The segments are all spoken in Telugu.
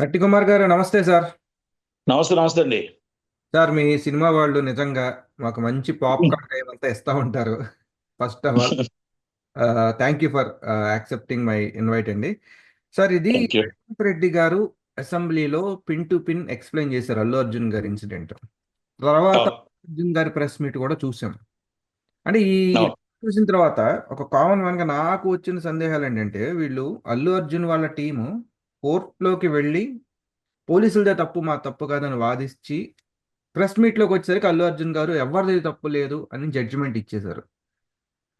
గట్టి కుమార్ గారు నమస్తే సార్. నమస్తే నమస్తే అండి. సార్ మీ సినిమా వాళ్ళు నిజంగా మాకు మంచి పాప్కార్న్ టైం అంతా ఇస్తూ ఉంటారు. First of all thank you for accepting my invite అండి. సార్ ఇది రేవంత్ రెడ్డి గారు అసెంబ్లీలో పిన్ టు పిన్ ఎక్స్ప్లెయిన్ చేశారు అల్లు అర్జున్ గారి ఇన్సిడెంట్ తర్వాత అర్జున్ గారి ప్రెస్ మీట్ కూడా చూసాం అంటే ఈ. చూసిన తర్వాత ఒక కామన్గా నాకు వచ్చిన సందేహాలు ఏంటంటే వీళ్ళు అల్లు అర్జున్ వాళ్ళ టీము కోర్టులోకి వెళ్ళి పోలీసులదే తప్పు మా తప్పు కాదని వాదించి ప్రెస్ మీట్లోకి వచ్చేసరికి అల్లు అర్జున్ గారు ఎవరిది తప్పు లేదు అని జడ్జిమెంట్ ఇచ్చేశారు.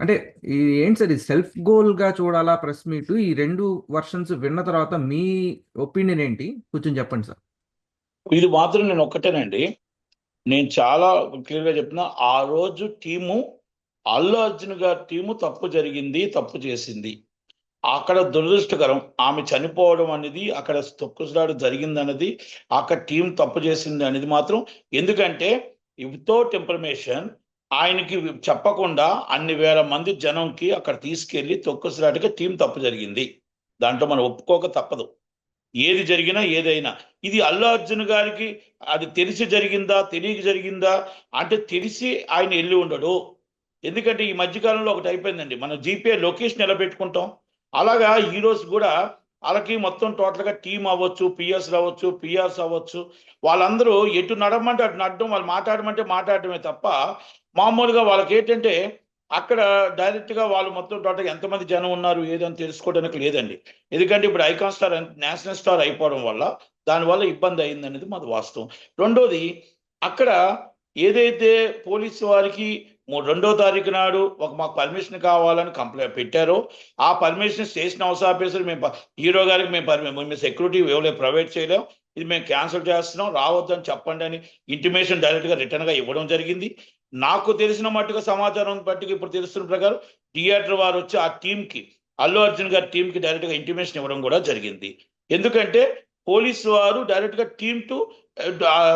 అంటే ఈ ఏంటి సార్ ఇది సెల్ఫ్ గోల్గా చూడాలా ప్రెస్ మీట్? ఈ రెండు వర్షన్స్ విన్న తర్వాత మీ ఒపీనియన్ ఏంటి? కొంచెం చెప్పండి సార్. ఇది మాత్రం నేను ఒక్కటేనండి. నేను చాలా క్లియర్గా చెప్తున్నా ఆ రోజు టీము అల్లు అర్జున్ గారి టీము తప్పు జరిగింది తప్పు చేసింది. అక్కడ దురదృష్టకరం. ఆమె చనిపోవడం అనేది అక్కడ తొక్కుసలాడు జరిగిందన్నది అక్కడ టీం తప్పు చేసింది అనేది మాత్రం. ఎందుకంటే వితౌట్ ఇన్ఫర్మేషన్ ఆయనకి చెప్పకుండా అన్ని వేల మంది జనంకి అక్కడ తీసుకెళ్ళి తొక్కుసలాటగా టీం తప్పు జరిగింది. దాంట్లో మనం ఒప్పుకోక తప్పదు. ఏది జరిగినా ఏదైనా. ఇది అల్లు అర్జున్ గారికి అది తెలిసి జరిగిందా తెలియక జరిగిందా? అంటే తెలిసి ఆయన వెళ్ళి ఉండడు. ఎందుకంటే ఈ మధ్యకాలంలో ఒకటి అయిపోయిందండి. మనం జీపే లొకేషన్ ఎలా పెట్టుకుంటాం అలాగా హీరోస్ కూడా వాళ్ళకి మొత్తం టోటల్గా టీం అవ్వచ్చు పిఎస్ అవ్వచ్చు పిఆర్స్ అవ్వచ్చు. వాళ్ళందరూ ఎటు నడమంటే అటు నడడం వాళ్ళు మాట్లాడమంటే మాట్లాడటమే తప్ప మామూలుగా వాళ్ళకి ఏంటంటే అక్కడ డైరెక్ట్గా వాళ్ళు మొత్తం టోటల్గా ఎంతమంది జనం ఉన్నారు ఏదని తెలుసుకోవడానికి లేదండి. ఎందుకంటే ఇప్పుడు ఐకాన్ స్టార్ నేషనల్ స్టార్ అయిపోవడం వల్ల దానివల్ల ఇబ్బంది అయింది అనేది మాది వాస్తవం. రెండోది అక్కడ ఏదైతే పోలీసు వారికి రెండో తారీఖు నాడు ఒక మాకు పర్మిషన్ కావాలని కంప్లైంట్ పెట్టారు. ఆ పర్మిషన్ స్టేషన్ హౌస్ ఆఫీసర్ మేము హీరో గారికి మేము పర్మి మేము సెక్యూరిటీ ఇవ్వలేదు ప్రొవైడ్ చేయలేం. ఇది మేము క్యాన్సిల్ చేస్తున్నాం. రావద్దని చెప్పండి అని ఇంటిమేషన్ డైరెక్ట్గా రిటర్న్గా ఇవ్వడం జరిగింది. నాకు తెలిసిన మట్టుగా సమాచారం బట్టి ఇప్పుడు తెలుస్తున్న ప్రకారం థియేటర్ వారు వచ్చి ఆ టీంకి అల్లు అర్జున్ గారి టీంకి డైరెక్ట్గా ఇంటిమేషన్ ఇవ్వడం కూడా జరిగింది. ఎందుకంటే పోలీసు వారు డైరెక్ట్గా టీమ్ టు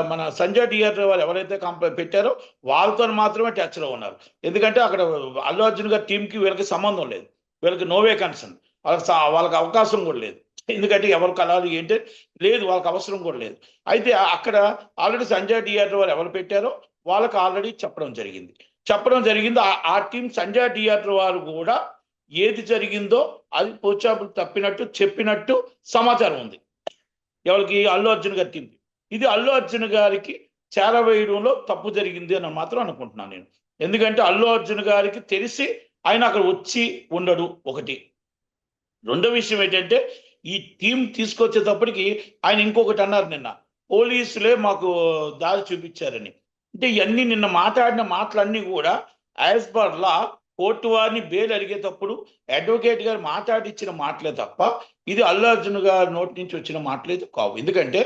మన సంజయ్ థియేటర్ వాళ్ళు ఎవరైతే కంప్లైంట్ పెట్టారో వాళ్ళతో మాత్రమే టచ్లో ఉన్నారు. ఎందుకంటే అక్కడ అల్లు అర్జున్ గారి టీంకి వీళ్ళకి సంబంధం లేదు. వీళ్ళకి నోవే కన్సర్న్ వాళ్ళకి వాళ్ళకి అవకాశం కూడా లేదు. ఎందుకంటే ఎవరు కలాలి ఏంటి లేదు వాళ్ళకి అవసరం కూడా లేదు. అయితే అక్కడ ఆల్రెడీ సంజయ్ థియేటర్ వాళ్ళు ఎవరు పెట్టారో వాళ్ళకి ఆల్రెడీ చెప్పడం జరిగింది. చెప్పడం జరిగింది. ఆ- ఆ టీం సంజయ్ థియేటర్ వారు కూడా ఏది జరిగిందో అది పోచాపులు తప్పినట్టు చెప్పినట్టు సమాచారం ఉంది. ఎవరికి? అల్లు అర్జున్ గారి టీంకి ఇది అల్లు అర్జున్ గారికి చేరవేయడంలో తప్పు జరిగింది అని మాత్రం అనుకుంటున్నాను నేను. ఎందుకంటే అల్లు అర్జున్ గారికి తెలిసి ఆయన అక్కడ వచ్చి ఉండడు ఒకటి. రెండో విషయం ఏంటంటే ఈ టీం తీసుకొచ్చేటప్పటికి ఆయన ఇంకొకటి అన్నారు నిన్న. పోలీసులే మాకు దారి చూపించారని. అంటే ఇవన్నీ నిన్న మాట్లాడిన మాటలన్నీ కూడా యాజ్ పర్ లా కోర్టు వారిని బెయిల్ అడిగేటప్పుడు అడ్వకేట్ గారు మాట్లాడిచ్చిన మాటలే తప్ప ఇది అల్లు అర్జున్ గారి నోటి నుంచి వచ్చిన మాటలేదు కావు. ఎందుకంటే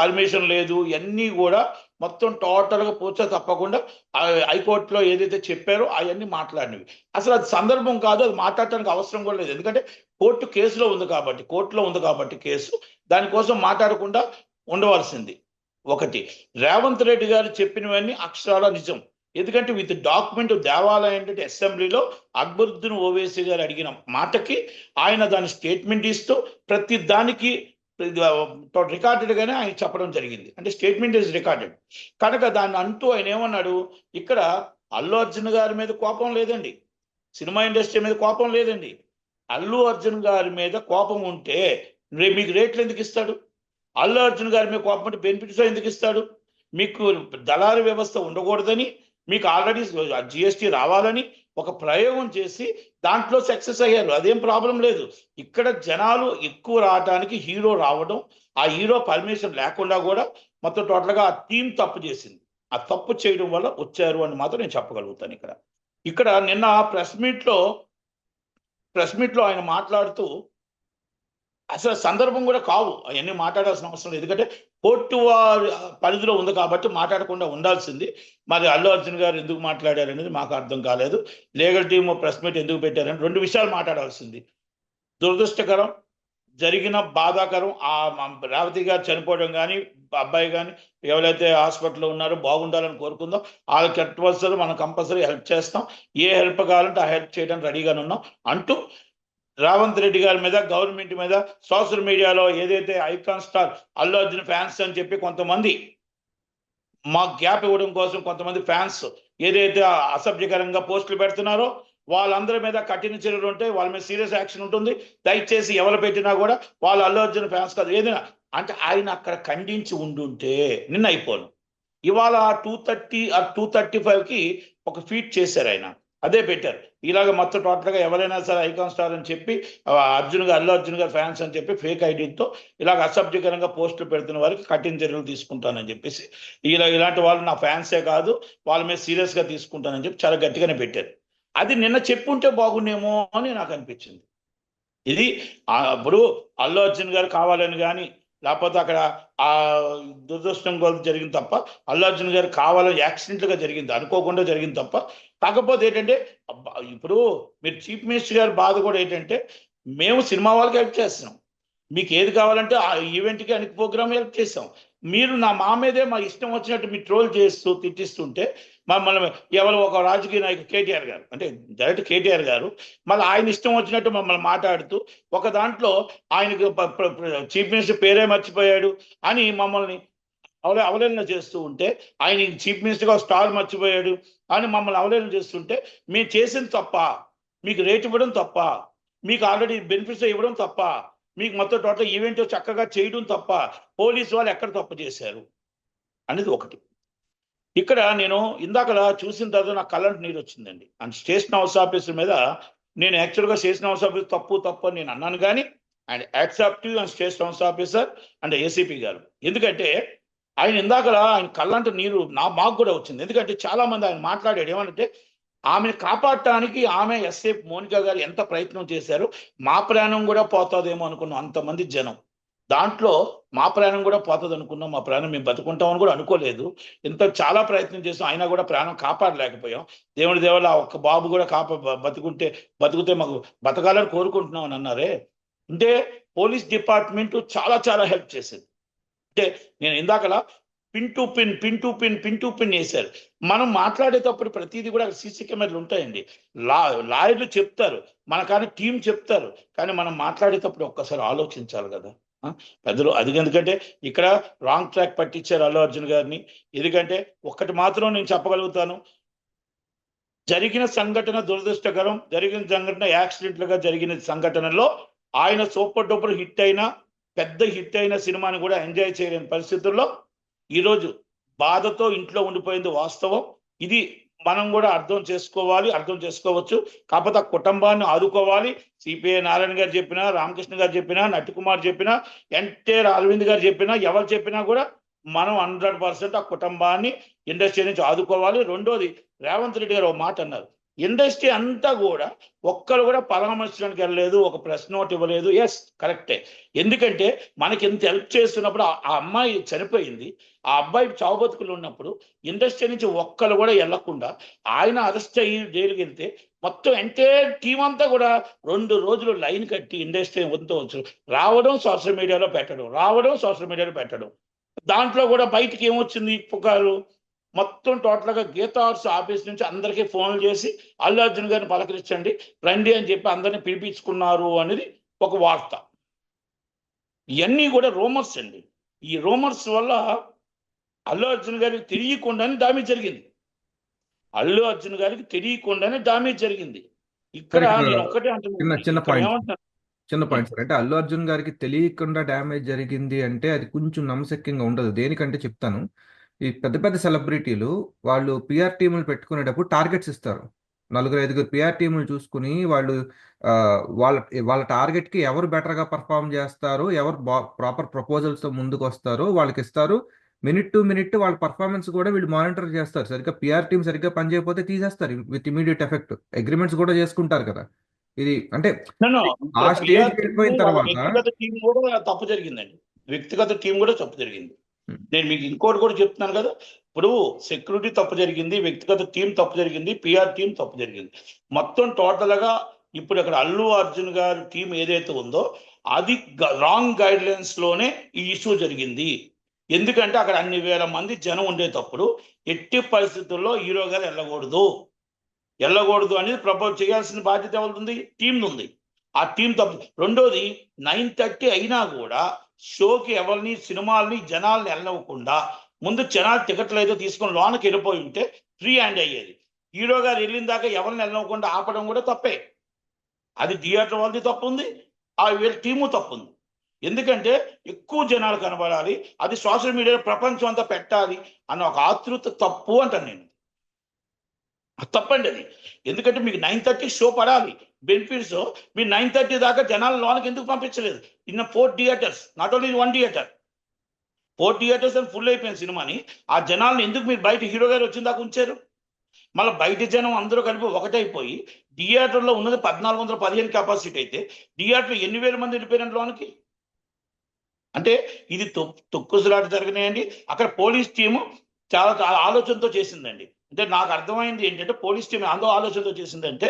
పర్మిషన్ లేదు ఇవన్నీ కూడా మొత్తం టోటల్గా పూర్చ తప్పకుండా హైకోర్టులో ఏదైతే చెప్పారో అవన్నీ మాట్లాడినవి. అసలు అది సందర్భం కాదు అది మాట్లాడటానికి అవసరం కూడా లేదు. ఎందుకంటే కోర్టు కేసులో ఉంది కాబట్టి కోర్టులో ఉంది కాబట్టి కేసు దానికోసం మాట్లాడకుండా ఉండవలసింది. ఒకటి రేవంత్ రెడ్డి గారు చెప్పినవన్నీ అక్షరాల నిజం. ఎందుకంటే విత్ డాక్యుమెంట్ దేవాలయం అంటే అసెంబ్లీలో అక్బరుద్దీన్ ఓవేసీ గారు అడిగిన మాటకి ఆయన దాని స్టేట్మెంట్ ఇస్తూ ప్రతి దానికి రికార్డెడ్గానే ఆయన చెప్పడం జరిగింది. అంటే స్టేట్మెంట్ ఇస్ రికార్డెడ్. కనుక దాన్ని అంటూ ఆయన ఏమన్నాడు? ఇక్కడ అల్లు అర్జున్ గారి మీద కోపం లేదండి. సినిమా ఇండస్ట్రీ మీద కోపం లేదండి. అల్లు అర్జున్ గారి మీద కోపం ఉంటే మీకు రేట్లు ఎందుకు ఇస్తాడు? అల్లు అర్జున్ గారి మీద కోపం అంటే బెనిఫిట్స్ ఎందుకు ఇస్తాడు? మీకు దళారు వ్యవస్థ ఉండకూడదని మీకు ఆల్రెడీ జిఎస్టీ రావాలని ఒక ప్రయోగం చేసి దాంట్లో సక్సెస్ అయ్యారు. అదేం ప్రాబ్లం లేదు. ఇక్కడ జనాలు ఎక్కువ రావడానికి హీరో రావడం ఆ హీరో పర్మిషన్ లేకుండా కూడా మొత్తం టోటల్గా ఆ టీం తప్పు చేసింది. ఆ తప్పు చేయడం వల్ల వచ్చారు అని మాత్రం నేను చెప్పగలుగుతాను ఇక్కడ. ఇక్కడ నిన్న ప్రెస్ మీట్లో ప్రెస్ మీట్లో ఆయన మాట్లాడుతూ అసలు సందర్భం కూడా కావు. అవన్నీ మాట్లాడాల్సిన అవసరం లేదు. ఎందుకంటే కోర్టు వారి పరిధిలో ఉంది కాబట్టి మాట్లాడకుండా ఉండాల్సింది. మరి అల్లు అర్జున్ గారు ఎందుకు మాట్లాడారు అనేది మాకు అర్థం కాలేదు. లీగల్ టీమ్ ప్రెస్ మీట్ ఎందుకు పెట్టారని రెండు విషయాలు మాట్లాడాల్సింది. దురదృష్టకరం జరిగిన బాధాకరం ఆ రేవతి గారు చనిపోవడం కానీ అబ్బాయి కానీ ఎవరైతే హాస్పిటల్లో ఉన్నారో బాగుండాలని కోరుకుందాం. వాళ్ళకి కట్టవలసిన మనం కంపల్సరీ హెల్ప్ చేస్తాం. ఏ హెల్ప్ కావాలంటే ఆ హెల్ప్ చేయడానికి రెడీగానే ఉన్నాం అంటూ రేవంత్ రెడ్డి గారి మీద గవర్నమెంట్ మీద సోషల్ మీడియాలో ఏదైతే icon star Allu Arjun fans అని చెప్పి కొంతమంది మా గ్యాప్ ఇవ్వడం కోసం కొంతమంది ఫ్యాన్స్ ఏదైతే అసభ్యకరంగా పోస్టులు పెడుతున్నారో వాళ్ళందరి మీద కఠిన చర్యలు ఉంటాయి వాళ్ళ మీద సీరియస్ యాక్షన్ ఉంటుంది. దయచేసి ఎవరు పెట్టినా కూడా వాళ్ళు అల్లు అర్జున్ ఫ్యాన్స్ కాదు. ఏదైనా అంటే ఆయన అక్కడ ఖండించి ఉండుంటే నిన్న అయిపోను. ఇవాళ టూ థర్టీ ఆ టూ థర్టీ ఫైవ్కి ఒక ఫీట్ చేశారు ఆయన. అదే బెటర్. ఇలాగ మొత్తం టోటల్గా ఎవరైనా సరే ఐకాన్ స్టార్ అని చెప్పి అర్జున్ గారు అల్లు అర్జున్ గారు ఫ్యాన్స్ అని చెప్పి ఫేక్ ఐడితో ఇలాగ అసభ్యకరంగా పోస్టులు పెడుతున్న వారికి కఠిన చర్యలు తీసుకుంటానని చెప్పేసి. ఇలా ఇలాంటి వాళ్ళు నా ఫ్యాన్సే కాదు వాళ్ళ మీద సీరియస్గా తీసుకుంటానని చెప్పి చాలా గట్టిగానే పెట్టారు. అది నిన్న చెప్పుంటే బాగుండేమో అని నాకు అనిపించింది. ఇది ఇప్పుడు అల్లు అర్జున్ గారు కావాలని కానీ లేకపోతే అక్కడ ఆ దురదృష్టం కొలది జరిగింది తప్ప అల్లు అర్జున్ గారు కావాలని యాక్సిడెంట్గా జరిగింది అనుకోకుండా జరిగింది తప్ప. కాకపోతే ఏంటంటే అబ్బా, ఇప్పుడు మీరు చీఫ్ మినిస్టర్ గారి బాధ కూడా ఏంటంటే మేము సినిమా వాళ్ళకి హెల్ప్ చేస్తున్నాం. మీకు ఏది కావాలంటే ఆ ఈవెంట్కి అన్ని ప్రోగ్రామ్ హెల్ప్ చేస్తాం. మీరు నా మా మీదే మా ఇష్టం వచ్చినట్టు మీరు ట్రోల్ చేస్తూ తిట్టిస్తుంటే మమ్మల్ని ఎవరు ఒక రాజకీయ నాయకుడు కేటీఆర్ గారు అంటే డైరెక్ట్ కేటీఆర్ గారు మళ్ళీ ఆయన ఇష్టం వచ్చినట్టు మమ్మల్ని మాట్లాడుతూ ఒక దాంట్లో ఆయనకి చీఫ్ మినిస్టర్ పేరే మర్చిపోయాడు అని మమ్మల్ని అవలే అవలేలన చేస్తూ ఉంటే ఆయన చీఫ్ మినిస్టర్గా స్టార్ మర్చిపోయాడు అని మమ్మల్ని అవలేలన చేస్తుంటే మేము చేసింది తప్ప మీకు రేట్ ఇవ్వడం తప్ప మీకు ఆల్రెడీ బెనిఫిట్స్ ఇవ్వడం తప్ప మీకు మొత్తం టోటల్ ఈవెంట్ చక్కగా చేయడం తప్ప పోలీసు వాళ్ళు ఎక్కడ తప్పు చేశారు? అనేది ఒకటి. ఇక్కడ నేను ఇందాక చూసిన తర్వాత నాకు కళ్ళంటి నీరు వచ్చిందండి. అండ్ స్టేషన్ హౌస్ ఆఫీసర్ మీద నేను యాక్చువల్గా స్టేషన్ హౌస్ ఆఫీసర్ తప్పు తప్పు అని నేను అన్నాను కానీ and acceptive and station house officer and ACP గారు. ఎందుకంటే ఆయన ఇందాక ఆయన కళ్ళంట నీరు నా మాకు కూడా వచ్చింది. ఎందుకంటే చాలా మంది ఆయన మాట్లాడాడు ఏమంటే ఆమెను కాపాడటానికి ఆమె ఎస్ఏ మోనికా గారు ఎంత ప్రయత్నం చేశారు మా ప్రాణం కూడా పోతుందేమో అనుకున్నాం అంతమంది జనం. దాంట్లో మా ప్రాణం కూడా పోతుంది అనుకున్నాం మా ప్రాణం మేము బతుకుంటామని కూడా అనుకోలేదు. ఇంత చాలా ప్రయత్నం చేసాం అయినా కూడా ప్రాణం కాపాడలేకపోయాం. దేవుడి దేవుళ్ళ ఒక్క బాబు కూడా కాపా బతుకుంటే బతుకుతే మాకు బతకాలని కోరుకుంటున్నాం అని అన్నారే. అంటే పోలీస్ డిపార్ట్మెంట్ చాలా చాలా హెల్ప్ చేసింది. అంటే నేను ఇందాకలా pin to pin pin to pin pin to pin వేశారు. మనం మాట్లాడేటప్పుడు ప్రతిదీ కూడా సీసీ కెమెరాలు ఉంటాయండి. లా లాయర్లు చెప్తారు. మన కానీ టీం చెప్తారు. కానీ మనం మాట్లాడేటప్పుడు ఒక్కసారి ఆలోచించాలి కదా. పెద్దలు అది ఎందుకంటే ఇక్కడ రాంగ్ ట్రాక్ పట్టించారు అల్లు అర్జున్ గారిని. ఎందుకంటే ఒక్కటి మాత్రం నేను చెప్పగలుగుతాను. జరిగిన సంఘటన దురదృష్టకరం. జరిగిన సంఘటన యాక్సిడెంట్లుగా జరిగిన సంఘటనలో ఆయన సూపర్ డూపర్ హిట్ అయిన పెద్ద హిట్ అయిన సినిమాని కూడా ఎంజాయ్ చేయలేని పరిస్థితుల్లో ఈరోజు బాధతో ఇంట్లో ఉండిపోయింది వాస్తవం. ఇది మనం కూడా అర్థం చేసుకోవాలి అర్థం చేసుకోవచ్చు. కాకపోతే ఆ కుటుంబాన్ని ఆదుకోవాలి. సిపిఐ నారాయణ గారు చెప్పినా రామకృష్ణ గారు చెప్పినా నటికుమార్ చెప్పినా ఎన్టీఆర్ అరవింద్ గారు చెప్పినా ఎవరు చెప్పినా కూడా మనం హండ్రెడ్ పర్సెంట్ ఆ కుటుంబాన్ని ఇండస్ట్రీ నుంచి ఆదుకోవాలి. రెండోది రేవంత్ రెడ్డి గారు ఒక మాట అన్నారు. ఇండస్ట్రీ అంతా కూడా ఒక్కరు కూడా పరామర్శించడానికి వెళ్ళలేదు ఒక ప్రెస్ నోట్ ఇవ్వలేదు. ఎస్ కరెక్టే ఎందుకంటే మనకి ఎంత హెల్ప్ చేస్తున్నప్పుడు ఆ అమ్మాయి చనిపోయింది. ఆ అబ్బాయి చావు బతుకులు ఉన్నప్పుడు ఇండస్ట్రీ నుంచి ఒక్కరు కూడా వెళ్ళకుండా ఆయన అరెస్ట్ అయ్యి జైలుకి వెళ్తే మొత్తం ఎంటైర్ టీం అంతా కూడా రెండు రోజులు లైన్ కట్టి ఇండస్ట్రీ వంతవచ్చు రావడం సోషల్ మీడియాలో పెట్టడం రావడం సోషల్ మీడియాలో పెట్టడం. దాంట్లో కూడా బయటికి ఏమొచ్చింది పుకారు? మొత్తం టోటల్గా గీతా ఆర్ట్స్ ఆఫీస్ నుంచి అందరికీ ఫోన్లు చేసి అల్లు అర్జున్ గారిని పలకరించండి రండి అని చెప్పి అందరిని పిలిపించుకున్నారు అనేది ఒక వార్త. ఇవన్నీ కూడా రూమర్స్ అండి. ఈ రూమర్స్ వల్ల అల్లు అర్జున్ గారికి తెలియకుండానే డామేజ్ జరిగింది. అల్లు అర్జున్ గారికి తెలియకుండానే డామేజ్ జరిగింది. ఇక్కడ నేను ఒక్కటే అంటున్నాను చిన్న-. ఏమంటున్నాను చిన్న పాయింట్ సార్. అంటే అల్లు అర్జున్ గారికి తెలియకుండా డ్యామేజ్ జరిగింది అంటే అది కొంచెం నమ్మశక్యంగా ఉండదు. దేనికంటే చెప్తాను. ఈ పెద్ద పెద్ద సెలబ్రిటీలు వాళ్ళు పిఆర్ టీములు పెట్టుకునేటప్పుడు టార్గెట్స్ ఇస్తారు. నలుగురు ఐదుగురు పిఆర్ టీములు చూసుకుని వాళ్ళు వాళ్ళ వాళ్ళ టార్గెట్కి ఎవరు బెటర్గా పర్ఫామ్ చేస్తారు ఎవరు ప్రాపర్ ప్రపోజల్స్తో ముందుకు వస్తారో వాళ్ళకి ఇస్తారు. మినిట్ టు మినిట్ వాళ్ళ పర్ఫార్మెన్స్ కూడా వీళ్ళు మానిటర్ చేస్తారు. సరిగ్గా పిఆర్ టీం సరిగ్గా పనిచేయకపోతే తీసేస్తారు. With immediate effect. అగ్రిమెంట్స్ కూడా చేసుకుంటారు కదా. ఇది అంటే. ఆ స్టేజ్ వెళ్ళిపోయిన తర్వాత వ్యక్తిగత టీం కూడా తప్పు జరిగిందండి. వ్యక్తిగత టీం కూడా తప్పు జరిగింది. Hmm. నేను మీకు ఇంకోటి కూడా చెప్తున్నాను కదా. ఇప్పుడు సెక్యూరిటీ తప్పు జరిగింది వ్యక్తిగత టీం తప్పు జరిగింది పిఆర్ టీం తప్పు జరిగింది. మొత్తం టోటల్గా ఇప్పుడు అక్కడ అల్లు అర్జున్ గారి టీం ఏదైతే ఉందో అది రాంగ్ గైడ్ ఈ ఇష్యూ జరిగింది. ఎందుకంటే అక్కడ అన్ని వేల మంది జనం ఉండేటప్పుడు ఎట్టి పరిస్థితుల్లో హీరో గారు వెళ్ళకూడదు. వెళ్ళకూడదు అనేది ప్రపోజ్ చేయాల్సిన బాధ్యత ఎవరుంది టీం ఉంది. ఆ టీం తప్పు రెండోది నైన్ థర్టీ అయినా కూడా షోకి ఎవరిని సినిమాల్ని జనాల్ని వెళ్ళవకుండా ముందు జనాలు టికెట్లు ఏదో తీసుకొని లోనకి వెళ్ళిపోయి ఉంటే ఫ్రీ హ్యాండ్ అయ్యేది. హీరో గారు వెళ్ళిన దాకా ఎవరిని వెళ్ళవకుండా ఆపడం కూడా తప్పే. అది థియేటర్ వాళ్ళది తప్పు ఉంది ఆ వీళ్ళ టీము తప్పు ఉంది ఎందుకంటే ఎక్కువ జనాలు కనబడాలి అది సోషల్ మీడియాలో ప్రపంచం అంతా పెట్టాలి అన్న ఒక ఆతృత తప్పు అంటాను నేను. తప్పండి అది. ఎందుకంటే మీకు నైన్ థర్టీ షో పడాలి. బెనిఫిట్స్ మీరు నైన్ థర్టీ దాకా జనాలు లోనకి ఎందుకు పంపించలేదు? ఇన్న four theatres not only one theatre four theatres అని ఫుల్ అయిపోయిన సినిమాని ఆ జనాలను ఎందుకు మీరు బయట హీరో గారు వచ్చిన దాకా ఉంచారు? మళ్ళీ బయట జనం అందరూ కలిపి ఒకటైపోయి థియేటర్లో ఉన్నది పద్నాలుగు వందల పదిహేను కెపాసిటీ అయితే థియేటర్ ఎన్ని వేల మంది వెళ్ళిపోయిన లోనికి? అంటే ఇది తొక్కుసులాట జరిగినాయండి. అక్కడ పోలీస్ టీము చాలా చాలా ఆలోచనతో చేసిందండి. అంటే నాకు అర్థమైంది ఏంటంటే పోలీస్ టీం అందరూ ఆలోచనతో చేసిందంటే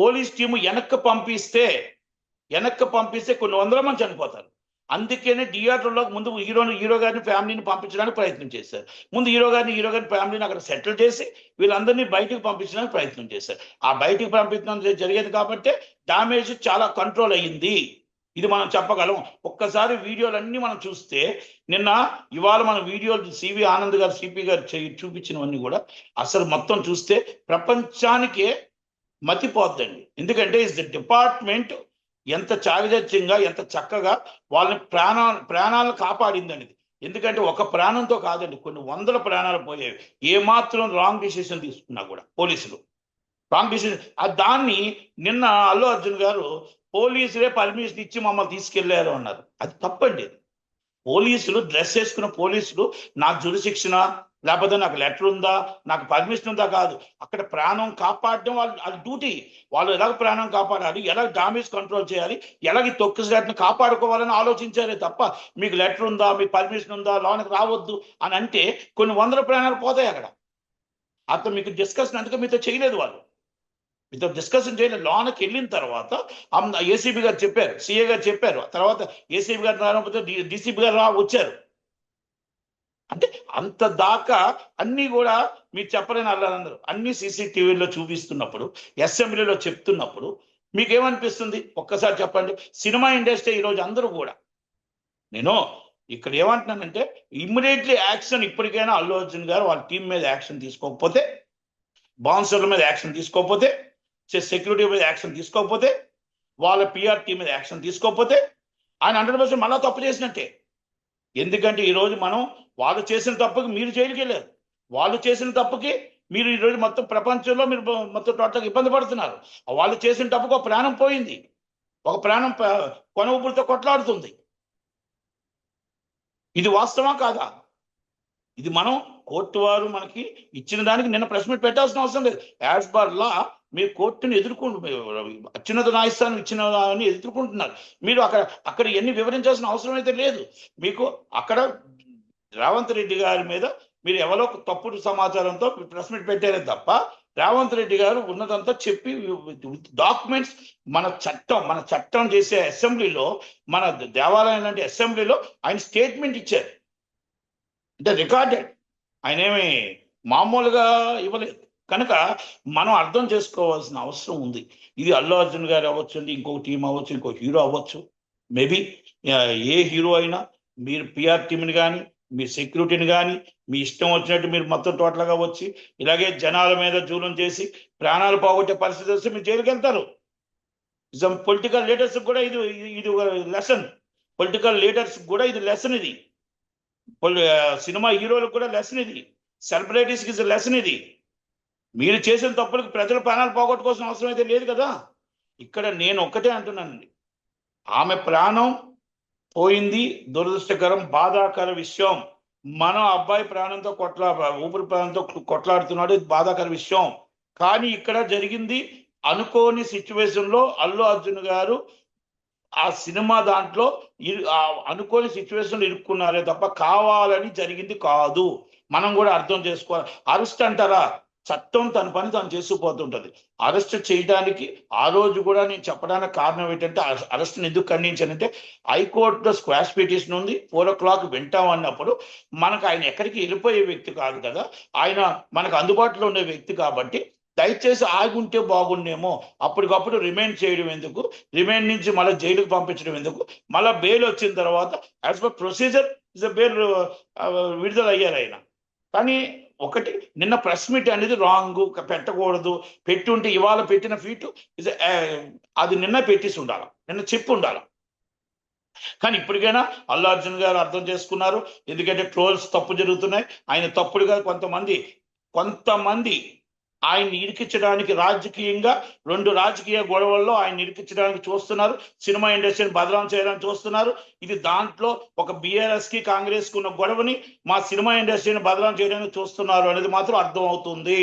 పోలీస్ టీము వెనక్కి పంపిస్తే వెనక్కి పంపిస్తే కొన్ని వందల మంది చనిపోతారు. అందుకనే థియేటర్లో ముందు హీరోని హీరో గారిని ఫ్యామిలీని పంపించడానికి ప్రయత్నం చేశారు. ముందు హీరో గారిని హీరో గారిని ఫ్యామిలీని అక్కడ సెటిల్ చేసి వీళ్ళందరినీ బయటికి పంపించడానికి ప్రయత్నం చేశారు. ఆ బయటికి పంపించడం జరిగేది కాబట్టి డామేజ్ చాలా కంట్రోల్ అయ్యింది. ఇది మనం చెప్పగలం. ఒక్కసారి వీడియోలన్నీ మనం చూస్తే నిన్న ఇవాళ మన వీడియోలు సివి ఆనంద్ గారు సిపి గారు చూపించినవన్నీ కూడా అసలు మొత్తం చూస్తే ప్రపంచానికే మతిపోద్దండి. ఎందుకంటే ఇస్ ద డిపార్ట్మెంట్ ఎంత చాకచక్యంగా ఎంత చక్కగా వాళ్ళని ప్రాణాలు ప్రాణాలను కాపాడిందండి ఇది. ఎందుకంటే ఒక ప్రాణంతో కాదండి కొన్ని వందల ప్రాణాలు పోయేవి. ఏమాత్రం రాంగ్ డిసిషన్ తీసుకున్నా కూడా పోలీసులు. రాంగ్ డిసిషన్ దాన్ని నిన్న అల్లు అర్జున్ గారు పోలీసులే పర్మిషన్ ఇచ్చి మమ్మల్ని తీసుకెళ్ళారు అన్నారు. అది తప్పండి. పోలీసులు డ్రెస్ వేసుకున్న పోలీసులు నాకు జురిశిక్షణ లేకపోతే నాకు లెటర్ ఉందా నాకు పర్మిషన్ ఉందా కాదు. అక్కడ ప్రాణం కాపాడడం వాళ్ళు అది డ్యూటీ. వాళ్ళు ఎలాగ ప్రాణం కాపాడాలి ఎలా డామేజ్ కంట్రోల్ చేయాలి ఎలాగ తొక్కు తొక్కిసలాట్ని కాపాడుకోవాలని ఆలోచించారే తప్ప మీకు లెటర్ ఉందా మీకు పర్మిషన్ ఉందా లోనికి రావద్దు అని అంటే కొన్ని వందల ప్రాణాలు పోతాయి అక్కడ. అతను మీకు డిస్కషన్ అందుకే మీతో చేయలేదు వాళ్ళు. మీతో డిస్కషన్ చేయలేదు. లోనకి వెళ్ళిన తర్వాత ఏసీబీ గారు చెప్పారు సీఏ గారు చెప్పారు. తర్వాత ఏసీబీ గారు రాకపోతే డిసిపి గారు వచ్చారు. అంటే అంత దాకా అన్ని కూడా మీరు చెప్పలేని అల్లారందరూ. అన్ని సీసీటీవీలో చూపిస్తున్నప్పుడు అసెంబ్లీలో చెప్తున్నప్పుడు మీకేమనిపిస్తుంది? ఒక్కసారి చెప్పండి. సినిమా ఇండస్ట్రీ ఈరోజు అందరూ కూడా. నేను ఇక్కడ ఏమంటున్నానంటే ఇమ్మీడియట్లీ యాక్షన్ ఇప్పటికైనా అల్లు అర్జున్ గారు వాళ్ళ టీం మీద యాక్షన్ తీసుకోకపోతే బాన్సర్ల మీద యాక్షన్ తీసుకోకపోతే సెక్యూరిటీ మీద యాక్షన్ తీసుకోకపోతే వాళ్ళ పిఆర్ టీం మీద యాక్షన్ తీసుకోకపోతే ఆయన హండ్రెడ్ పర్సెంట్ మళ్ళా తప్పు చేసినట్టే. ఎందుకంటే ఈరోజు మనం వాళ్ళు చేసిన తప్పుకి మీరు జైలుకి వెళ్ళారు. వాళ్ళు చేసిన తప్పుకి మీరు ఈరోజు మొత్తం ప్రపంచంలో మీరు మొత్తం టోటల్గా ఇబ్బంది పడుతున్నారు. వాళ్ళు చేసిన తప్పుకు ఒక ప్రాణం పోయింది. ఒక ప్రాణం ప- కొన ఊపిరితో కొట్లాడుతుంది. ఇది వాస్తవా కాదా? ఇది మనం కోర్టు వారు మనకి ఇచ్చిన దానికి నిన్న ప్రెస్ మీట్ పెట్టాల్సిన అవసరం లేదు. యాజ్ పర్ లా మీరు కోర్టుని ఎదుర్కొంటు అత్యున్నత న్యాయస్థానం ఇచ్చిన అని ఎదుర్కొంటున్నారు. మీరు అక్కడ అక్కడ ఎన్ని వివరించాల్సిన అవసరం అయితే లేదు. మీకు అక్కడ రేవంత్ రెడ్డి గారి మీద మీరు ఎవరో ఒక తప్పుడు సమాచారంతో ప్రెస్ మీట్ పెట్టారే తప్ప రేవంత్ రెడ్డి గారు ఉన్నదంతా చెప్పి డాక్యుమెంట్స్ మన చట్టం మన చట్టం చేసే అసెంబ్లీలో మన దేవాలయం లాంటి అసెంబ్లీలో ఆయన స్టేట్మెంట్ ఇచ్చారు. అంటే రికార్డెడ్. ఆయన ఏమి మామూలుగా ఇవ్వలేదు. కనుక మనం అర్థం చేసుకోవాల్సిన అవసరం ఉంది. ఇది అల్లు అర్జున్ గారు అవ్వచ్చు అండి టీం అవ్వచ్చు ఇంకో హీరో అవ్వచ్చు. మేబీ ఏ హీరో అయినా మీరు పిఆర్ టీంని కానీ మీ సెక్యూరిటీని కానీ మీ ఇష్టం వచ్చినట్టు మీరు మొత్తం టోటల్గా వచ్చి ఇలాగే జనాల మీద జూలం చేసి ప్రాణాలు పోగొట్టే పరిస్థితి వస్తే మీరు జైలుకి వెళ్తారు పొలిటికల్ లీడర్స్ కూడా ఇది ఇది లెసన్ పొలిటికల్ లీడర్స్ కూడా ఇది లెసన్ ఇది. పొలి- సినిమా హీరోలకు కూడా లెసన్ ఇది. సెలబ్రిటీస్కి ఇది లెసన్ ఇది. మీరు చేసిన తప్పులకు ప్రజల ప్రాణాలు పోగొట్టుకోవాల్సిన అవసరం అయితే లేదు కదా. ఇక్కడ నేను ఒక్కటే అంటున్నానండి. ఆమె ప్రాణం పోయింది దురదృష్టకరం బాధాకర విషయం. మనం అబ్బాయి ప్రాణంతో కొట్లా ఊపిరి ప్రాణంతో కొట్లాడుతున్నాడు ఇది బాధాకర విషయం. కానీ ఇక్కడ జరిగింది అనుకోని సిచ్యువేషన్లో అల్లు అర్జున్ గారు ఆ సినిమా దాంట్లో ఇరు- అనుకోని సిచ్యువేషన్లో ఇరుక్కున్నారే తప్ప కావాలని జరిగింది కాదు. మనం కూడా అర్థం చేసుకోవాలి. అరెస్ట్ అంటారా? చట్టం తన పని తాను చేసుకుపోతుంటది అరెస్ట్ చేయడానికి ఆ రోజు కూడా నేను చెప్పడానికి కారణం ఏంటంటే అరెస్ట్ని ఎందుకు ఖండించానంటే హైకోర్టులో స్క్వాష్ పిటిషన్ ఉంది ఫోర్ ఓ క్లాక్ వింటాం అన్నప్పుడు మనకు ఆయన ఎక్కడికి వెళ్ళిపోయే వ్యక్తి కాదు కదా ఆయన మనకు అందుబాటులో ఉండే వ్యక్తి కాబట్టి దయచేసి ఆగి ఉంటే బాగుండేమో అప్పటికప్పుడు రిమైండ్ చేయడం ఎందుకు రిమైండ్ నుంచి మళ్ళీ జైలుకు పంపించడం ఎందుకు మళ్ళీ బెయిల్ వచ్చిన తర్వాత as per procedure is bail విడుదల అయ్యారు ఆయన. కానీ ఒకటి నిన్న ప్రెస్ మీట్ అనేది రాంగ్ పెట్టకూడదు. పెట్టి ఉంటే ఇవాళ పెట్టిన ఫీటు eh, అది నిన్న పెట్టేసి ఉండాలి. నిన్న చెప్పి ఉండాలి. కానీ ఇప్పటికైనా అల్లు అర్జున్ గారు అర్థం చేసుకున్నారు. ఎందుకంటే ట్రోల్స్ తప్పు జరుగుతున్నాయి. ఆయన తప్పుడుగా కొంతమంది కొంతమంది ఆయన ఇరికించడానికి రాజకీయంగా రెండు రాజకీయ గొడవల్లో ఆయన ఇరికించడానికి చూస్తున్నారు. సినిమా ఇండస్ట్రీని బదనాం చేయడానికి చూస్తున్నారు. ఇది దాంట్లో ఒక బీఆర్ఎస్కి కాంగ్రెస్కు ఉన్న గొడవని మా సినిమా ఇండస్ట్రీని బదనాం చేయడానికి చూస్తున్నారు అనేది మాత్రం అర్థం అవుతుంది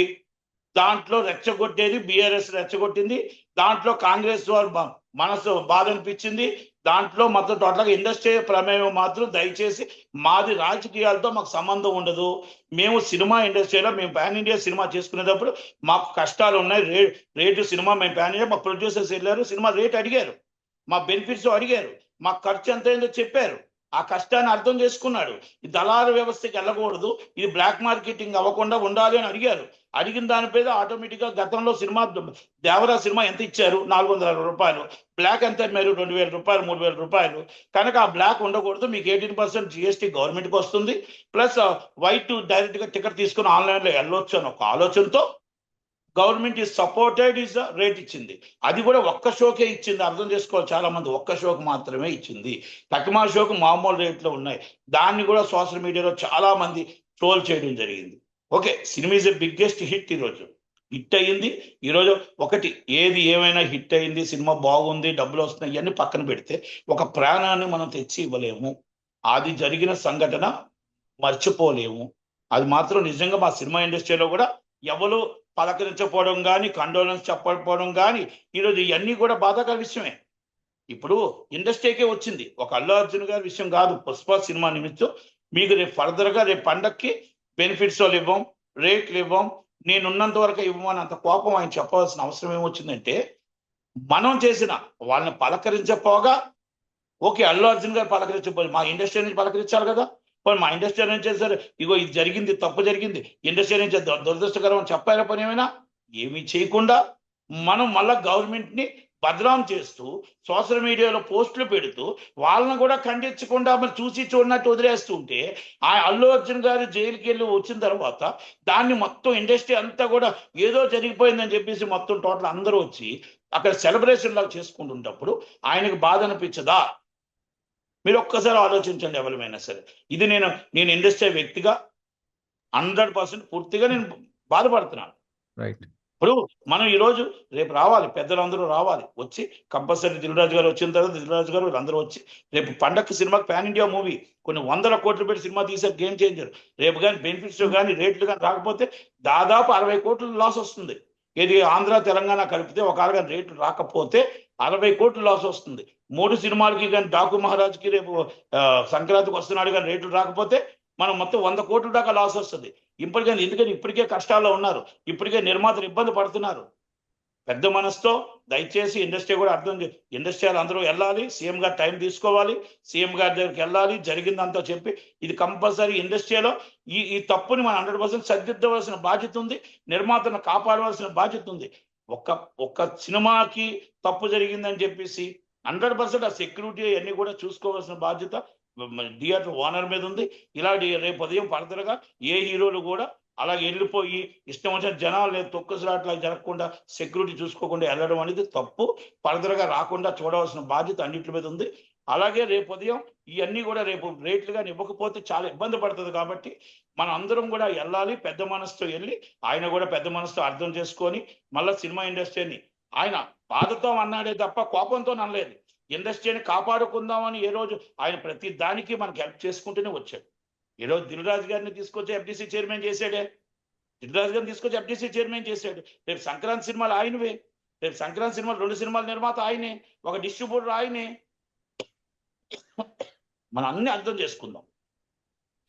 దాంట్లో రెచ్చగొట్టేది బీఆర్ఎస్ రెచ్చగొట్టింది. దాంట్లో కాంగ్రెస్ వారు మనసు బాధ అనిపించింది దాంట్లో మొత్తం టోటల్గా ఇండస్ట్రీ ప్రమేయం మాత్రం దయచేసి మాది రాజకీయాలతో మాకు సంబంధం ఉండదు. మేము సినిమా ఇండస్ట్రీలో మేము పాన్ ఇండియా సినిమా చేసుకునేటప్పుడు మాకు కష్టాలు ఉన్నాయి. రే రేటు సినిమా మేము పాన్ ఇండియా మా ప్రొడ్యూసర్స్ వెళ్ళారు సినిమా రేట్ అడిగారు. మా బెనిఫిట్స్ అడిగారు. మా ఖర్చు ఎంత అయిందో చెప్పారు. ఆ కష్టాన్ని అర్థం చేసుకున్నాడు. ఈ దళారు వ్యవస్థకి వెళ్ళకూడదు. ఇది బ్లాక్ మార్కెటింగ్ అవ్వకుండా ఉండాలి అని అడిగారు. అడిగిన దానిపై ఆటోమేటిక్గా గతంలో సినిమా దేవరా సినిమా ఎంత ఇచ్చారు? నాలుగు వందల రూపాయలు. బ్లాక్ ఎంత మీరు రెండు వేల రూపాయలు మూడు వేల రూపాయలు. కనుక ఆ బ్లాక్ ఉండకూడదు. మీకు ఎయిటీన్ పర్సెంట్ జిఎస్టీ గవర్నమెంట్కి వస్తుంది. ప్లస్ వైట్ డైరెక్ట్గా టికెట్ తీసుకుని ఆన్లైన్లో వెళ్ళొచ్చు అని ఒక ఆలోచనతో government is supported is rate ఇచ్చింది. అది కూడా ఒక్క షోకే ఇచ్చింది. అర్థం చేసుకోవాలి. చాలా మంది ఒక్క షోకు మాత్రమే ఇచ్చింది. తక్కువ షోకు మామూలు రేట్లో ఉన్నాయి. దాన్ని కూడా సోషల్ మీడియాలో చాలా మంది ట్రోల్ చేయడం జరిగింది. ఓకే సినిమా ఇస్ ఎ బిగ్గెస్ట్ హిట్ ఈరోజు హిట్ అయ్యింది. ఈరోజు ఒకటి ఏది ఏమైనా హిట్ అయింది సినిమా బాగుంది డబ్బులు వస్తున్నాయి ఇవన్నీ పక్కన పెడితే ఒక ప్రాణాన్ని మనం తెచ్చి ఇవ్వలేము. అది జరిగిన సంఘటన మర్చిపోలేము. అది మాత్రం నిజంగా మా సినిమా ఇండస్ట్రీలో కూడా ఎవరు పలకరించకపోవడం కానీ కండోలెన్స్ చెప్పకపోవడం కానీ ఈరోజు ఇవన్నీ కూడా బాధాకర విషయమే. ఇప్పుడు ఇండస్ట్రీకే వచ్చింది. ఒక అల్లు అర్జున్ గారి విషయం కాదు. పుష్ప సినిమా నిమిత్తం మీకు రేపు ఫర్దర్గా రేపు పండక్కి బెనిఫిట్స్ వాళ్ళు ఇవ్వం రేట్లు ఇవ్వం. నేనున్నంత వరకు ఇవ్వమని అంత కోపం ఆయన చెప్పవలసిన అవసరం ఏమొచ్చిందంటే మనం చేసిన వాళ్ళని పలకరించపోగా ఓకే అల్లు అర్జున్ గారు పలకరించబోయి మా ఇండస్ట్రీ నుంచి పలకరించాలి కదా. పోనీ మా ఇండస్ట్రీ అనేది చేశారు. ఇగో ఇది జరిగింది తప్పు జరిగింది. ఇండస్ట్రీ అనేది దురదృష్టకరం అని చెప్పారా పని ఏమైనా? ఏమీ చేయకుండా మనం మళ్ళా గవర్నమెంట్ని బదనాం చేస్తూ సోషల్ మీడియాలో పోస్టులు పెడుతూ వాళ్ళని కూడా ఖండించకుండా మరి చూసి చూడనట్టు వదిలేస్తూ ఉంటే ఆ అల్లు అర్జున్ గారు జైలుకి వెళ్ళి వచ్చిన తర్వాత దాన్ని మొత్తం ఇండస్ట్రీ అంతా కూడా ఏదో జరిగిపోయిందని చెప్పేసి మొత్తం టోటల్ అందరూ వచ్చి అక్కడ సెలబ్రేషన్ లాగా చేసుకుంటున్నప్పుడు ఆయనకు బాధ అనిపించదా? మీరు ఒక్కసారి ఆలోచించండి ఎవరిమైనా సరే. ఇది నేను నేను ఇండస్ట్రీ వ్యక్తిగా హండ్రెడ్ పర్సెంట్ పూర్తిగా నేను బాధపడుతున్నాను. రైట్ ఇప్పుడు మనం ఈ రోజు రేపు రావాలి పెద్దలందరూ రావాలి వచ్చి కంపల్సరీ దిల్రాజు గారు వచ్చిన తర్వాత దిల్రాజు గారు వీళ్ళందరూ వచ్చి రేపు పండగ సినిమాకి పాన్ ఇండియా మూవీ కొన్ని వందల కోట్లు పెట్టి సినిమా తీసే గేమ్ చేంజర్ రేపు కానీ బెనిఫిట్స్ కానీ రేట్లు కానీ రాకపోతే దాదాపు అరవై కోట్లు లాస్ వస్తుంది. ఇది ఆంధ్ర తెలంగాణ కలిపితే ఒక కానీ రేట్లు రాకపోతే అరవై కోట్లు లాస్ వస్తుంది. మూడు సినిమాలకి కానీ డాకు మహారాజ్కి రేపు సంక్రాంతికి వస్తున్నాడు కానీ రేట్లు రాకపోతే మనం మొత్తం వంద కోట్ల దాకా లాస్ వస్తుంది. ఇప్పటికైనా ఎందుకని ఇప్పటికే కష్టాల్లో ఉన్నారు. ఇప్పటికే నిర్మాతలు ఇబ్బంది పడుతున్నారు. పెద్ద మనసుతో దయచేసి ఇండస్ట్రీ కూడా అర్థం చే ఇండస్ట్రీ అందరూ వెళ్ళాలి సీఎం గారు టైం తీసుకోవాలి సీఎం గారి దగ్గరికి వెళ్ళాలి జరిగిందంతా చెప్పి ఇది కంపల్సరీ ఇండస్ట్రీలో ఈ ఈ తప్పుని మనం హండ్రెడ్ పర్సెంట్ సరిదిద్దవలసిన బాధ్యత ఉంది నిర్మాతను కాపాడవలసిన బాధ్యత ఉంది. ఒక్క ఒక్క సినిమాకి తప్పు జరిగిందని చెప్పేసి హండ్రెడ్ పర్సెంట్ ఆ సెక్యూరిటీ అన్ని కూడా చూసుకోవాల్సిన బాధ్యత థియేటర్ ఓనర్ మీద ఉంది. ఇలాంటి రేపు ఉదయం పడతలుగా ఏ హీరోలు కూడా అలాగే వెళ్ళిపోయి ఇష్టం వచ్చిన జనాలు లేదు తొక్కుసలాట్లా జరగకుండా సెక్యూరిటీ చూసుకోకుండా వెళ్ళడం అనేది తప్పు. పరదరగా రాకుండా చూడవలసిన బాధ్యత అన్నింటి మీద ఉంది. అలాగే రేపు ఉదయం ఇవన్నీ కూడా రేపు రేట్లు కానీ ఇవ్వకపోతే చాలా ఇబ్బంది పడుతుంది కాబట్టి మనం అందరం కూడా వెళ్ళాలి పెద్ద మనసుతో వెళ్ళి ఆయన కూడా పెద్ద మనసుతో అర్థం చేసుకొని మళ్ళీ సినిమా ఇండస్ట్రీని ఆయన బాధతో అన్నాడే తప్ప కోపంతో అనలేదు. ఇండస్ట్రీని కాపాడుకుందామని ఏ రోజు ఆయన ప్రతి దానికి మనకి హెల్ప్ చేసుకుంటూనే వచ్చాడు. ఈ రోజు దిల్రాజు గారిని తీసుకొచ్చి ఎఫ్డీసీ చైర్మన్ చేశాడే. దిల్రాజు గారిని తీసుకొచ్చి ఎఫ్డీసీ చైర్మన్ చేశాడు. రేపు సంక్రాంతి సినిమాలు ఆయనవే. రేపు సంక్రాంతి సినిమాలు రెండు సినిమాల నిర్మాత ఆయనే. ఒక డిస్ట్రిబ్యూటర్ ఆయనే. మనం అన్ని అర్థం చేసుకుందాం.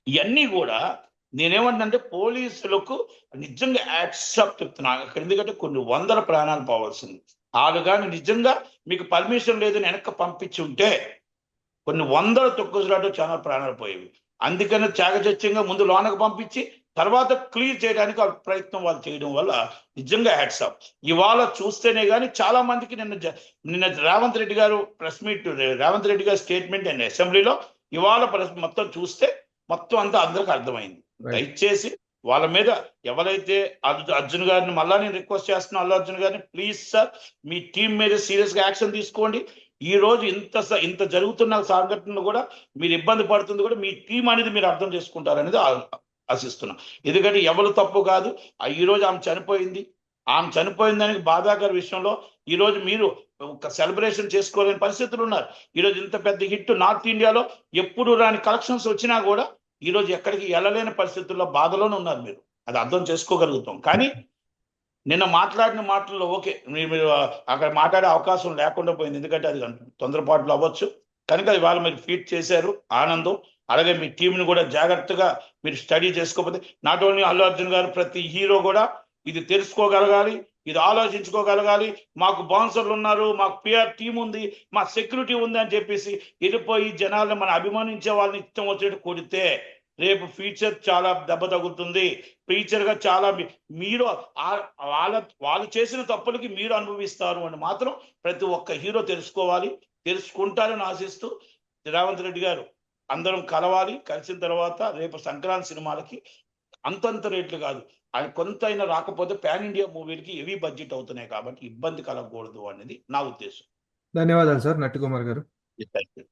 ఇవన్నీ కూడా నేనేమంటే పోలీసులకు నిజంగా యాక్సెప్ట్ చెప్తున్నాను అక్కడ ఎందుకంటే కొన్ని వందల ప్రాణాలు పోవాల్సింది. వాళ్ళు కానీ నిజంగా మీకు పర్మిషన్ లేదని వెనక్కి పంపించి ఉంటే కొన్ని వందల తొక్కుజులాటో చాలా ప్రాణాలు పోయేవి. అందుకని చాకచత్యంగా ముందు లోనకు పంపించి తర్వాత క్లియర్ చేయడానికి వాళ్ళ ప్రయత్నం వాళ్ళు చేయడం వల్ల నిజంగా హ్యాట్సాప్ ఇవాళ చూస్తేనే కానీ చాలా మందికి నిన్న నిన్న రేవంత్ రెడ్డి గారు ప్రెస్ మీట్ రేవంత్ రెడ్డి గారి స్టేట్మెంట్ అండ్ అసెంబ్లీలో ఇవాళ ప్రెస్ మొత్తం చూస్తే మొత్తం అంతా అందరికి అర్థమైంది. దయచేసి వాళ్ళ మీద ఎవరైతే అర్జు- అర్జున్ గారిని మళ్ళా నేను రిక్వెస్ట్ చేస్తున్నా అల్లు అర్జున్ గారిని ప్లీజ్ సార్ మీ టీం మీద సీరియస్గా యాక్షన్ తీసుకోండి. ఈ రోజు ఇంత ఇంత జరుగుతున్న సంఘటనలు కూడా మీరు ఇబ్బంది పడుతుంది కూడా మీ టీం అనేది మీరు అర్థం చేసుకుంటారనేది ఆ- ఆశిస్తున్నా. ఎందుకంటే ఎవరు తప్పు కాదు. ఆ ఆమె చనిపోయింది. ఆమె చనిపోయిందానికి బాధాకర విషయంలో ఈరోజు మీరు ఒక సెలబ్రేషన్ చేసుకోలేని పరిస్థితులు ఉన్నారు. ఈరోజు ఇంత పెద్ద హిట్ నార్త్ ఇండియాలో ఎప్పుడు రాని కలెక్షన్స్ వచ్చినా కూడా ఈరోజు ఎక్కడికి వెళ్ళలేని పరిస్థితుల్లో బాధలోనే ఉన్నారు మీరు. అది అర్థం చేసుకోగలుగుతాం. కానీ నిన్న మాట్లాడిన మాటల్లో ఓకే మీరు అక్కడ మాట్లాడే అవకాశం లేకుండా పోయింది. ఎందుకంటే అది తొందరపాట్లు అవ్వచ్చు. కనుక అది వాళ్ళు మీరు ఫీట్ చేశారు. ఆనందం. అలాగే మీ టీంని కూడా జాగ్రత్తగా మీరు స్టడీ చేసుకోకపోతే నాట్ ఓన్లీ అల్లు అర్జున్ గారు ప్రతి హీరో కూడా ఇది తెలుసుకోగలగాలి ఇది ఆలోచించుకోగలగాలి. మాకు బౌన్సర్లు ఉన్నారు మాకు పిఆర్ టీం ఉంది మా సెక్యూరిటీ ఉంది అని చెప్పేసి వెళ్ళిపోయి జనాలను మనం అభిమానించే వాళ్ళని ఇష్టం వచ్చేట్టు కొడితే రేపు ఫ్యూచర్ చాలా దెబ్బ తగులుతుంది. ఫ్యూచర్గా చాలా మీరు వాళ్ళ వాళ్ళు చేసిన తప్పులకి మీరు అనుభవిస్తారు అని మాత్రం ప్రతి ఒక్క హీరో తెలుసుకోవాలి తెలుసుకుంటారని ఆశిస్తూ రేవంత్ రెడ్డి గారు అందరం కలవాలి కలిసిన తర్వాత రేపు సంక్రాంతి సినిమాలకి అంతంత రేట్లు కాదు. ఆయన కొంత అయినా రాకపోతే పాన్ ఇండియా మూవీలకి హెవీ బడ్జెట్ అవుతున్నాయి కాబట్టి ఇబ్బంది కలగకూడదు అనేది నా ఉద్దేశం. ధన్యవాదాలు సార్ నట్టు కుమార్ గారు. Thank you